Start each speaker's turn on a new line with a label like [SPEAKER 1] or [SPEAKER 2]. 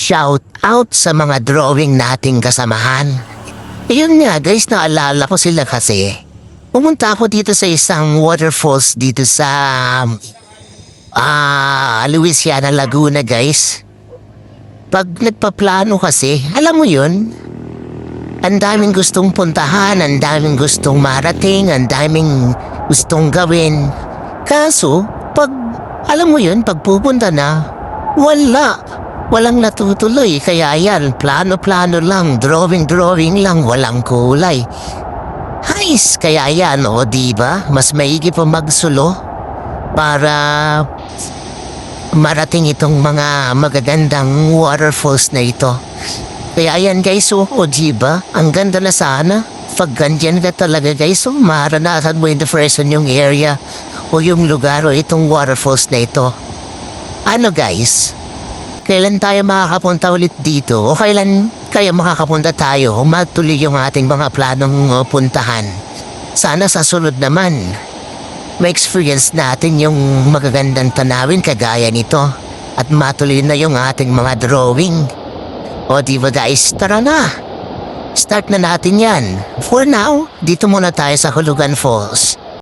[SPEAKER 1] Shout out sa mga drawing nating kasamahan. Ayun nga guys, naalala ko sila kasi. Pumunta ako dito sa isang waterfalls dito sa ah Louisiana, Laguna guys. Pag nagpaplano kasi, alam mo yun, ang daming gustong puntahan, ang daming gustong marating, ang daming gustong gawin. Kaso, pag, alam mo yun, pag pupunta na, wala. Walang natutuloy, kaya yan, plano-plano lang, drawing-drawing lang, walang kulay. Hays, kaya yan, o diba? Mas maigi pa magsulo para marating itong mga magagandang waterfalls na ito. Kaya yan guys, oh, o diba? Ang ganda na sana. Pag ganyan ka talaga guys, oh, maranasan mo in the person yung area o yung lugar o itong waterfalls na ito. Ano guys? Kailan tayo makakapunta ulit dito o kailan kaya makakapunta tayo o magtuloy yung ating mga planong uh, puntahan? Sana sa sunod naman, ma-experience natin yung magagandang tanawin kagaya nito at matuloy na yung ating mga drawing. O di ba guys, tara na! Start na natin yan. For now, dito muna tayo sa Hulugan Falls.